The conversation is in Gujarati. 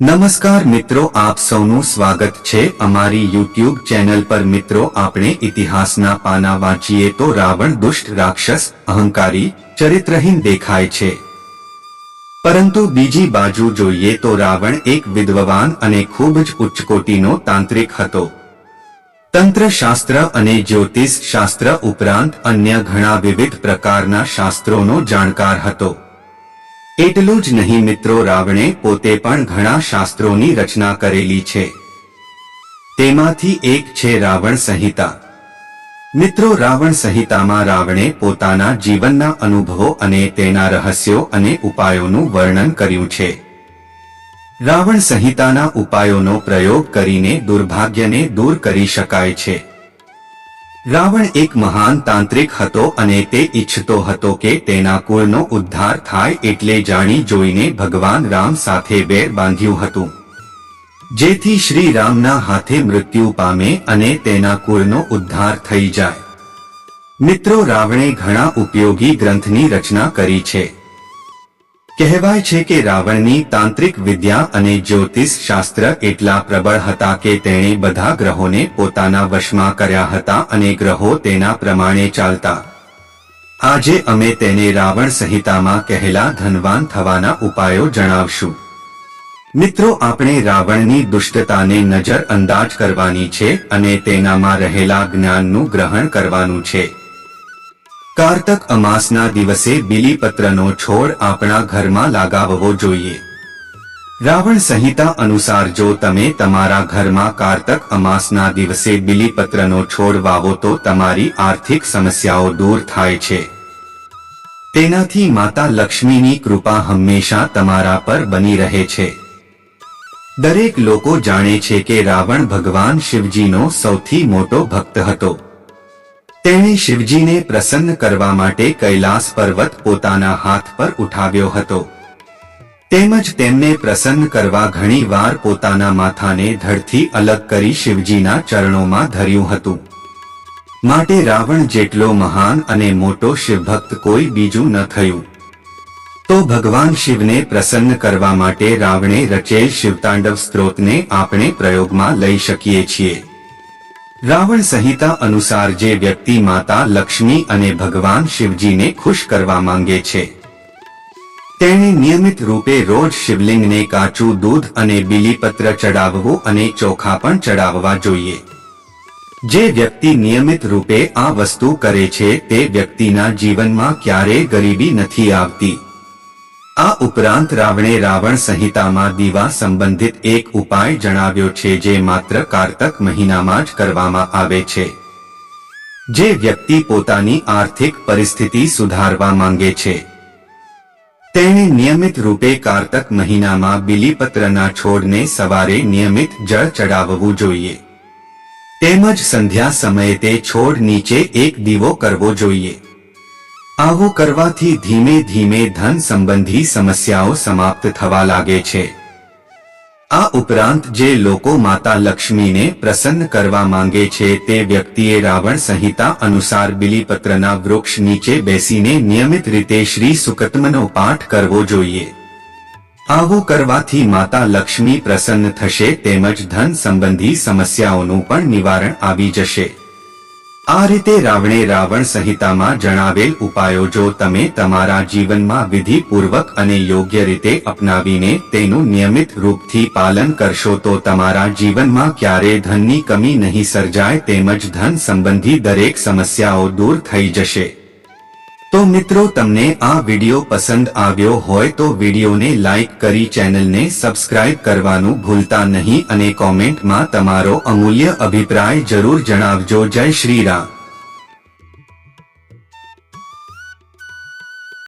નમસ્કાર મિત્રો, આપ સૌનું સ્વાગત છે અમારી યુટ્યુબ ચેનલ પર. મિત્રો, આપણે ઇતિહાસના પાના વાંચીએ તો રાવણ દુષ્ટ રાક્ષસ, અહંકારી, ચરિત્રહીન દેખાય છે. પરંતુ બીજી બાજુ જોઈએ તો રાવણ એક વિદ્વવાન અને ખૂબ જ ઉચ્ચકોટીનો તાંત્રિક હતો. તંત્ર શાસ્ત્ર અને જ્યોતિષ શાસ્ત્ર ઉપરાંત અન્ય ઘણા વિવિધ પ્રકારના શાસ્ત્રોનો જાણકાર હતો. એટલું જ નહીં મિત્રો રાવણે પોતે પણ ઘણા શાસ્ત્રોની રચના કરેલી છે. તેમાંથી એક છે રાવણ સંહિતા. મિત્રો રાવણ સંહિતામાં રાવણે પોતાના જીવનના અનુભવો અને તેના રહસ્યો અને ઉપાયોનું વર્ણન કર્યું છે. રાવણ સંહિતાના ઉપાયોનો પ્રયોગ કરીને દુર્ભાગ્યને દૂર કરી શકાય છે. રાવણ એક મહાન તાંત્રિક હતો અને તે ઈચ્છતો હતો કે તેના કુળનો ઉદ્ધાર થાય એટલે જાણી જોઈને ભગવાન રામ સાથે વેર બાંધ્યું હતું. જેથી શ્રી રામના હાથે મૃત્યુ પામે અને તેના કુળનો ઉદ્ધાર થઈ જાય. મિત્રો, રાવણે ઘણા ઉપયોગી ગ્રંથની રચના કરી છે. કહેવાય છે કે રાવણની તાંત્રિક વિદ્યા અને જ્યોતિષ શાસ્ત્ર એટલા પ્રબળ હતા કે તેણે બધા ગ્રહોને પોતાના વશમાં કર્યા હતા અને ગ્રહો તેના પ્રમાણે ચાલતા. આજે અમે તેને રાવણ સંહિતામાં કહેલા ધનવાન થવાના ઉપાયો જણાવશું. મિત્રો, આપણે રાવણની દુષ્ટતાને નજર અંદાજ કરવાની છે અને તેનામાં રહેલા જ્ઞાનનું ગ્રહણ કરવાનું છે. કારતક અમાસના દિવસે બીલીપત્રનો છોડ આપણા ઘરમાં લગાવવો જોઈએ. રાવણ સંહિતા અનુસાર જો તમે તમારા ઘરમાં કારતક અમાસના દિવસે બીલીપત્રનો છોડ વાવો તો તમારી આર્થિક સમસ્યાઓ દૂર થાય છે. તેનાથી માતા લક્ષ્મીની કૃપા હંમેશા તમારા પર બની રહે છે. દરેક લોકો જાણે છે કે રાવણ ભગવાન શિવજીનો સૌથી મોટો ભક્ત હતો. તેણે શિવજીને પ્રસન્ન કરવા માટે કૈલાસ પર્વત પોતાના હાથ પર ઉઠાવ્યો હતો. તેમજ તેમને પ્રસન્ન કરવા ઘણીવાર પોતાના માથાને ધડથી અલગ કરી શિવજીના ચરણોમાં ધર્યું હતું. માટે રાવણ જેટલો મહાન અને મોટો શિવભક્ત કોઈ બીજું ન થયું. તો ભગવાન શિવને પ્રસન્ન કરવા માટે રાવણે રચેલ શિવતાંડવ સ્ત્રોતને આપણે પ્રયોગમાં લઈ શકીએ છીએ. રાવણ સંહિતા અનુસાર જે વ્યક્તિ માતા લક્ષ્મી અને ભગવાન શિવજીને ખુશ કરવા માંગે છે, તેણે નિયમિત રૂપે રોજ શિવલિંગને કાચું દૂધ અને બીલીપત્ર ચડાવવું અને ચોખા પણ ચડાવવા જોઈએ. જે વ્યક્તિ નિયમિત રૂપે આ વસ્તુ કરે છે, તે વ્યક્તિના જીવનમાં ક્યારેય ગરીબી નથી આવતી. આ ઉપરાંત રાવણે રાવણ સંહિતામાં દીવા સંબંધિત એક ઉપાય જણાવ્યો છે જે માત્ર કારતક મહિનામાં જ કરવામાં આવે છે. જે વ્યક્તિ પોતાની આર્થિક પરિસ્થિતિ સુધારવા માંગે છે. તેણે નિયમિત રૂપે કારતક મહિનામાં બિલીપત્રના છોડને સવારે નિયમિત જળ ચડાવવું જોઈએ. તેમજ સંધ્યા સમયે તે છોડ નીચે એક દીવો કરવો જોઈએ. આવું કરવાથી ધીમે ધીમે ધન સંબંધી સમસ્યાઓ સમાપ્ત થવા લાગે છે. આ ઉપરાંત જે લોકો માતા લક્ષ્મીને પ્રસન્ન કરવા માંગે છે તે વ્યક્તિએ રાવણ સંહિતા અનુસાર બિલીપત્રના વૃક્ષ નીચે બેસીને નિયમિત રીતે શ્રી સુકતમનો પાઠ કરવો જોઈએ. આવું કરવાથી માતા લક્ષ્મી પ્રસન્ન થશે તેમજ ધન સંબંધી સમસ્યાઓનું પણ નિવારણ આવી જશે. આ રીતે રાવણે રાવણ સંહિતામાં જણાવેલ ઉપાયો જો તમે તમારા જીવનમાં વિધિપૂર્વક અને યોગ્ય રીતે અપનાવીને તેનું નિયમિત રૂપથી પાલન કરશો તો તમારા જીવનમાં ક્યારેય ધનની કમી નહીં સર્જાય તેમજ ધન સંબંધી દરેક સમસ્યાઓ દૂર થઈ જશે. તો મિત્રો તમને આ વિડિયો પસંદ આવ્યો હોય તો વિડિયોને લાઇક કરી ચેનલને સબસ્ક્રાઇબ કરવાનું ભૂલતા નહીં અને કોમેન્ટમાં તમારો અમૂલ્ય અભિપ્રાય જરૂર જણાવજો. જય શ્રી રામ.